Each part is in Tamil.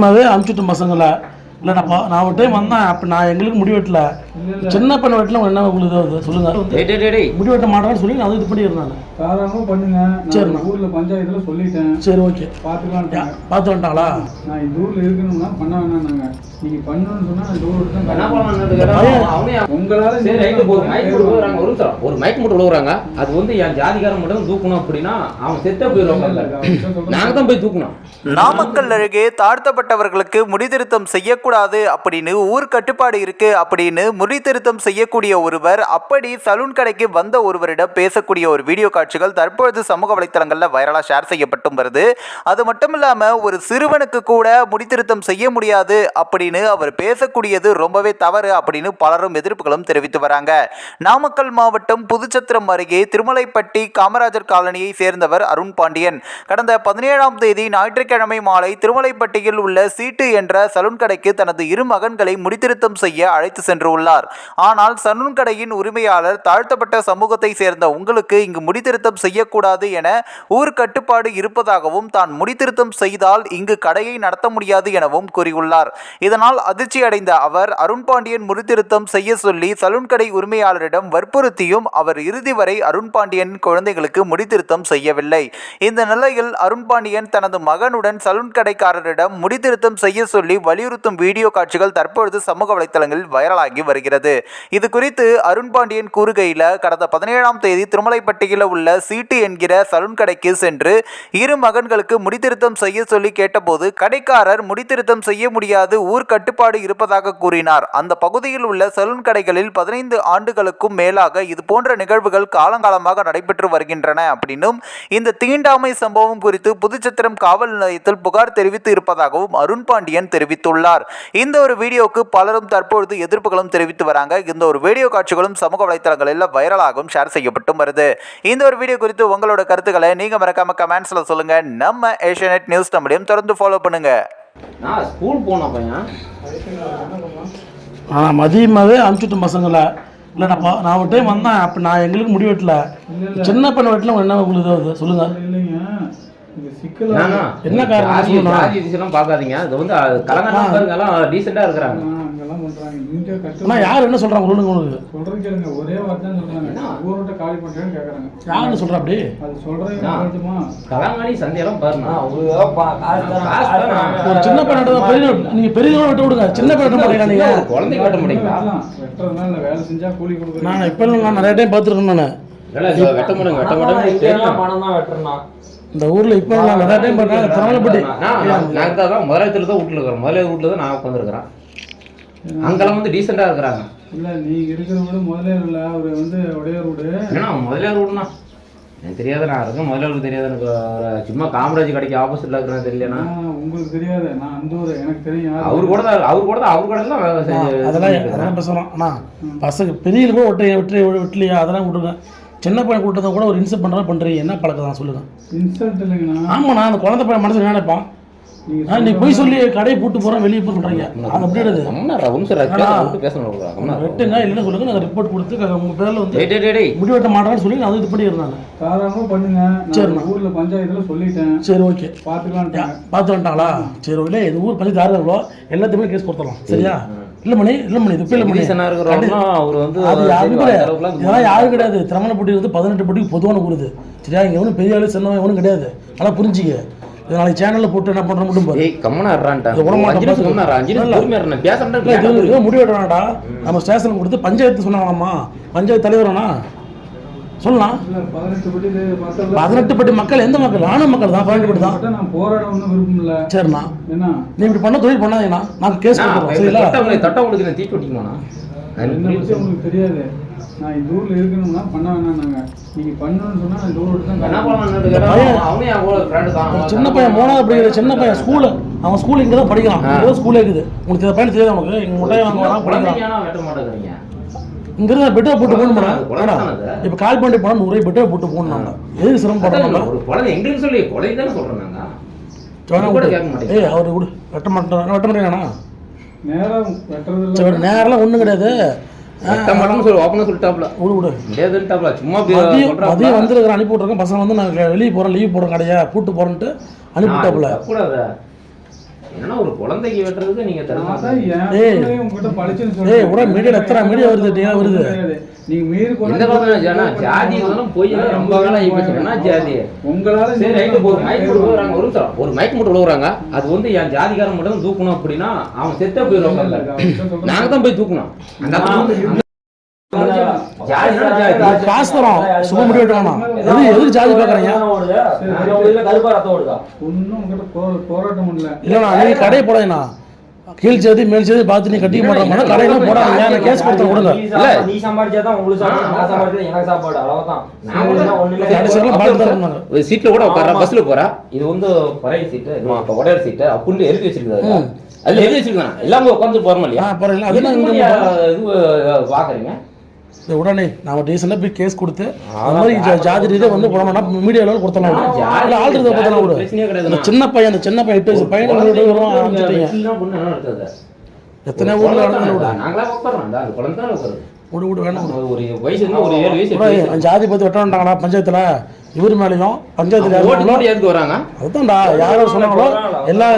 சும்மாவே பசங்களை இல்லை நான் பா- நான் ஒரு டைம் வந்தேன். அப்போ நான் எங்களுக்கு முடி வெட்டல. சின்ன பண்ண வெட்டல என்ன உங்களுக்கு இதாகுது சொல்லுங்க. டேய் டேய் டேய், டேய். முடி வெட்ட மாட்டேன்னு சொல்லி நான் இது பண்ணிடுறேன் தாராளமாக பண்ணுங்க. நான் ஊர்ல பஞ்சாயத்துல சொல்லிட்டேன். சரி ஓகே. பார்த்துக்கலான்ட்டாங்க பார்த்து வந்துட்டாங்களா? நான் இந்த ஊர்ல இருக்கணும்னா பண்ண வேணாம்னாங்க. நீங்க பண்ணணும்னு சொன்னா இந்த ஊர் தான் உங்களால சரி ரைட்டு ஒரு மைக் மட்டும் விழுகுறாங்க ஒரு ஒரு மைக் மட்டும் விழுகுறாங்க அது வந்து என் ஜாதிகாரன் மட்டும் தூக்கணும் அப்படின்னா அவன் செத்தே போயிடுவாங்க நாங்க தான் போய் தூக்கணும். நாமக்கல் அருகே தாழ்த்தப்பட்டவர்களுக்கு முடிதிருத்தம் செய்யக்கூடாது அப்படின்னு ஊர் கட்டுப்பாடு இருக்கு அப்படின்னு முடிதிருத்தம் செய்யக்கூடிய ஒருவர் அப்படி சலூன் கடைக்கு வந்த ஒருவரிடம் பேசக்கூடிய ஒரு வீடியோ காட்சிகள் தற்பொழுது சமூக வலைத்தளங்களில் வைரலாக ஷேர் செய்யப்பட்டும் வருது. அது மட்டும் இல்லாமல் ஒரு சிறுவனுக்கு கூட முடித்திருத்தம் செய்ய முடியாது அப்படின்னு அவர் பேசக்கூடியது ரொம்பவே தவறு அப்படின்னு பலரும் எதிர்ப்புகளும் தெரிவித்து வராங்க. நாமக்கல் மாவட்டம் புதுச்சத்திரம் அருகே திருமலைப்பட்டி காமராஜர் காலனியை சேர்ந்தவர் அருண் பாண்டியன். கடந்த பதினேழாம் தேதி ஞாயிற்றுக்கிழமை மாலை திருமலைப்பட்டியில் உள்ள சீட்டு என்ற சலூன் கடைக்கு தனது இரு மகன்களை முடித்திருத்தம் செய்ய அழைத்து சென்றுள்ளார். ஆனால் சலூன் கடையின் உரிமையாளர் தாழ்த்தப்பட்ட சமூகத்தை சேர்ந்த உங்களுக்கு இங்கு முடித்திருத்தம் செய்யக்கூடாது என ஊர் கட்டுப்பாடு இருப்பதாகவும் தான் முடித்திருத்தம் செய்தால் இங்கு கடையை நடத்த முடியாது எனவும் கூறியுள்ளார். இதனால் அதிர்ச்சி அடைந்த அவர் அருண் பாண்டியன் முடித்திருத்தம் செய்ய சொல்லி சலூன் கடை உரிமையாளரிடம் வற்புறுத்தியும் அவர் இறுதி வரை அருண் பாண்டியன் குழந்தைகளுக்கு முடித்திருத்தம் செய்யவில்லை. இந்த நிலையில் அருண் பாண்டியன் தனது மகனுடன் சலூன் கடைக்காரரிடம் முடித்திருத்தம் செய்ய சொல்லி வலியுறுத்தும் வீடியோ காட்சிகள் தற்பொழுது சமூக வலைத்தளங்களில் வைரலாகி வருகிறது. இது குறித்து அருண் பாண்டியன் கூறுகையில் கடந்த பதினேழாம் தேதி திருமலைப்பட்டியில் உள்ள சீட்டு என்கிற சலூன் கடைக்கு சென்று இரு மகன்களுக்கு முடித்திருத்தம் செய்ய சொல்லி கேட்டபோது கடைக்காரர் முடித்திருத்தம் செய்ய முடியாது ஊர் கட்டுப்பாடு இருப்பதாக கூறினார். அந்த பகுதியில் உள்ள சலூன் கடைகளில் பதினைந்து ஆண்டுகளுக்கும் மேலாக இது போன்ற நிகழ்வுகள் காலங்காலமாக நடைபெற்று வருகின்றன அப்படின்னும் இந்த தீண்டாமை சம்பவம் குறித்து புதுச்சத்திரம் காவல் நிலையத்தில் புகார் தெரிவித்து இருப்பதாகவும் அருண் பாண்டியன் தெரிவித்துள்ளார். இந்த ஒரு வீடியோவுக்கு பலரும் தற்பொழுது எதிர்ப்புகளும் தெரிவித்து வராங்க. இந்த ஒரு வீடியோ காட்சிகளும் சமூக வலைத்தளங்களில் வைரலாகவும் ஷேர் செய்யப்பட்டும் வருது. இந்த ஒரு வீடியோ குறித்து உங்களோட கருத்துக்களை நீங்க மறக்காம கமெண்ட்ஸ்ல சொல்லுங்க. நம்ம ஏஷியநெட் நியூஸ் தமிழையும் தொடர்ந்து ஃபாலோ பண்ணுங்க. நான் ஸ்கூல் போனேன் பையன். ஆனால் மதியமாகவே அனுப்பிச்சுட்டேன் பசங்களை. இல்லை நான் நான் ஒரு டைம் வந்தேன். அப்போ நான் எங்களுக்கு முடி வெட்டல. சின்ன பண்ண வெட்டல என்ன உங்களுக்கு இதாகுது என்ன காரணம் ஜாதி பார்க்காதீங்க. அது வந்து கலங்காரம் பாருங்க எல்லாம் டீசெண்டா இருக்கிறாங்க. ஆனால் யார் என்ன சொல்கிறாங்க சொல்லுங்க உங்களுக்கு சொல்றது கேளுங்க. ஒரே வார்த்தை தான் சொல்றாங்க. ஊரை விட்டு காலி பண்றேன்னு கேக்குறாங்க. யாருன்னு சொல்கிறா அப்படி? அது சொல்றது ஆ. கொஞ்சமா கலங்காணி சந்தையெல்லாம் பாருங்க ஒரு சின்ன பையன் பெரிய நீங்கள் பெரிய வெட்ட விடுங்க சின்ன நீங்கள் குழந்தைக்கு கட்ட முடியுங்களா. வெட்டுறதுனால வேலை செஞ்சா கூலி கொடுக்குறேன் நான் இப்போ நான் நிறைய டைம் பார்த்துருக்கேன் நான். வெட்ட முடியும் வெட்ட முடியும் பணம் தான் இந்த ஊரில் இப்போ நான் நிறைய டைம் பார்த்தேன் திருமலைப்பட்டி நான் தான் முதலாளத்துல தான் வீட்டுல இருக்கிறேன். முதலாளி வீட்டுல தான் நான் உட்காந்துருக்கிறேன் அங்கெல்லாம் வந்து டீசெண்டா இருக்கிறாங்க. இல்ல நீங்க இருக்கிற வீடு முதலே இல்ல அவரு வந்து உடையார் வீடு ஏன்னா முதலாளி வீடுனா எனக்கு தெரியாத நான் இருக்கேன். முதலாளி தெரியாது எனக்கு சும்மா காமராஜ் கடைக்கு ஆப்போசிட்ல இருக்கிறேன் தெரியலனா உங்களுக்கு தெரியாது. நான் அந்த ஊரு எனக்கு தெரியும் அவரு கூட தான் அவர் கூட தான் அவர் கூட தான் வேலை செஞ்சு அதெல்லாம் அதெல்லாம் பேசலாம் அண்ணா பசங்க பெரியவங்க கூட ஒற்றை வெற்றி வெட்டலையா அதெல்லாம் விட்டுருங்க. சின்ன பையன் கூட்டத்தை கூட ஒரு இன்செப்ட் பண்ணுறா பண்ணுறீங்க என்ன பழக்கம் தான்? சொல்லுங்க. இன்சல்ட் இல்லைங்கண்ணா. ஆமாண்ணா அந்த குழந்தை பையன் மனசு என்ன நினைப்பான்? நீ போய் சொல்லி கடையை பூட்டு போகிறோம் வெளியே போய் பண்ணுறீங்க அது அப்படி விட்டு பேசணும் கம்னா வெட்டுங்க இல்லைன்னு சொல்லுங்க நாங்கள் ரிப்போர்ட் கொடுத்து க- உங்க பேரில் வந்து டேய் டேய் டேய், டேய். முடி வெட்ட மாட்டேன்னு சொல்லி நான் இது பண்ணியிருந்தாங்க தாராளமா பண்ணுங்க. நான் சரிண்ணா. ஊர்ல பஞ்சாயத்துல சொல்லிட்டேன். சரி ஓகே. பாத்துக்கலான்ட்டாங்க பார்த்து வந்துட்டாங்களா சரி இல்லை இது ஊர் பஞ்சத்து யார் எல்லாத்துக்குமே கேஸ் கொடுத்துடலாம். சரியா? இல்லை மணி இல்லை மணி இது இல்லை மணி. அவர் வந்து அது இதெல்லாம் யாரும் கிடையாது. திருமணப்பட்டி வந்து பதினெட்டு பட்டிக்கு பொதுவான ஊருது சரியா? இங்கே ஒன்றும் பெரிய ஆளு சின்னவன் எவனும் கிடையாது. நல்லா புரிஞ்சுக்க. இது நாளைக்கு சேனலில் போட்டு என்ன பண்ணுற மட்டும் பாரு ஏய் கம்மனா இருறான்டா இது விடமாட்டேன் அஞ்சு நிமிஷம் கம்மனா அஞ்சு நிமிஷம் இல்ல. பொறுமையா இருந்தேன் பேசுறேன் இல்லை இது இது முடிவு எடுறாடா நம்ம ஸ்டேஷனுக்கு கொடுத்து பஞ்சாயத்து சொன்னாங்களாம்மா. பஞ்சாயத்து தலைவரானா? சொல்லலாம். பதினெட்டு பட்டி மக்கள் எந்த மக்கள்? ஆன மக்கள் தான் பதினெட்டு பட்டி தான். நான் போராட ஒன்றும் விருப்பம் இல்ல சரிண்ணா. என்ன நீ இப்படி பண்ண தொழில் பண்ணாதீங்கண்ணா. நாங்கள் கேஸ் கொடுக்குறோம் சரிங்களா? நான் தீட்டு பத்தி உங்களுக்கு தெரியாது. நான் இந்த ஊர்ல இருக்கணும்னா பண்ண வேணாம்னாங்க. நீங்க பண்ணணும்னு சொன்னா நான் இந்த ஊர் தான். சின்ன பையன் மூணாவது படிக்கிற சின்ன பையன் ஸ்கூலு அவன் ஸ்கூல் இங்கே தான் படிக்கிறான் ஸ்கூலே இருக்குது. உங்களுக்கு இந்த பையன் தெரியாது முட்டையை வாங்க படிக்கிறான் குழந்தைங்க வெட்ட மாட்டேங்கிறீங்க இங்க இருந்தா பெட்டை போட்டு போகணும். இப்போ கால் பண்ணி போனால் நூறு பெட்டை போட்டு போகணும் நாங்கள் எதுக்கு சிரமப்படுறோம் எங்களுக்கு சொல்லி கொலை தானே சொல்றேன் நாங்க. வேணா இது கூட விடு. கேட்க மாட்டேங்குது. ஏய் அவர் விடு. வெட்ட மாட்டேன். வெட்ட மாட்டேங்கண்ணா நேரம் வெட்டுறது நேரெல்லாம் ஒன்றும் கிடையாது. வெட்ட மாட்டோம்னு சொல்லி ஓப்பனா சொல்லிட்டாப்ல. விடு விடு. முடியாதுன்ட்டாப்ல சும்மா அப்படி மதியம் சொல்றாப்ல. மதியம் வந்துருக்கிற அனுப்பி விட்ருக்கேன் பசங்க வந்து நாங்கள் வெளியே போகிறோம் லீவ் போகிறோம் கடையா கூட்டு போகிறோன்ட்டு அனுப்பி விட்டாப்புல கூடாது என்னன்னா ஒரு குழந்தைக்கு வெட்டுறதுக்கு நீங்க உடனே மீடியால எத்தனை மீடியா வருது. நீங்க மீறி கொண்டு எந்த காலத்துல ஜனா ஜாதி இதெல்லாம் போய் ரொம்ப என்ன ஜாதி. உங்களால சரி ரைட்டு ஒரு மைக் மட்டும் விழுகுறாங்க ஒரு மைக் மட்டும் விழுகுறாங்க அது வந்து என் ஜாதிகாரன் மட்டும் தான் தூக்கணும் அப்படின்னா அவன் செத்தே போயிடுவாங்க நாங்க தான் போய் தூக்கணும். அந்த இடத்துல வந்து அந்த- ஜாதினா ஜாதி. காசு தரோம் சும்மா முடிவு வெட்ட வேணாம் எது எதுக்கு ஜாதி பார்க்குறீங்க ஒன்னும் உங்ககிட்ட போ- போராட்டம் இல்லைண்ணா நீ கடையை போடாதீண்ணா கீழ் செய்தி மேல் செய்தி பார்த்து நீ கட்டிக்க மாட்டோம்னா கடையெல்லாம் போடாதீங்க நான் கேஸ் கொடுத்து கொடுங்க நீ சம்பாதிச்சாதான் உங்களுக்கு சாப்பாடு நான் சம்பாதிச்சா எனக்கு சாப்பாடு அவ்வளவுதான் நான் ஒண்ணுமே ஒரு சீட்ல கூட உட்கார பஸ்ல போறா இது வந்து பழைய சீட்டு இப்ப உடையார் சீட்டு அப்படின்னு எழுதி வச்சிருக்காரு ம். அதுல எழுதி வச்சிருக்காங்க எல்லாமே உட்காந்து போறோம் இல்லையா பரவாயில்ல அது இது பாக்குறீங்க உடனே நாம டீசெண்டாக போய் கேஸ் கொடுத்து அந்த மாதிரி ஜாதி ரீதியாக வந்து போனோம்னா மீடியாவில் கொடுத்தலாம் விடு ஜாதி இல்லை ஆள் இருந்தால் பார்த்தலாம். அந்த சின்ன பையன் அந்த சின்ன பையன் எட்டு வயசு பையன் ஆரம்பிச்சிட்டீங்க? எத்தனை ஊரில் நடந்து விடு. விடு வேணாம். ஒரு வயசு ஒரு ஏழு வயசு ஜாதி பற்றி வெட்டான்ட்டாங்களா பஞ்சாயத்தில். இவர் மேலேயும் எதுக்கு வராங்க. அதுதான்டா யாரோ சொன்னாங்களோ எல்லா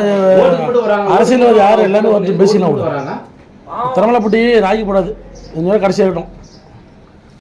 ஓட்டு போட்டு வராங்க. அரசியல்வாதி யார் எல்லாமே வந்து ஓட்டு விடு. திருமலைப்பட்டி ராகி போடாது. இந்த மாதிரி கடைசி இருக்கட்டும்.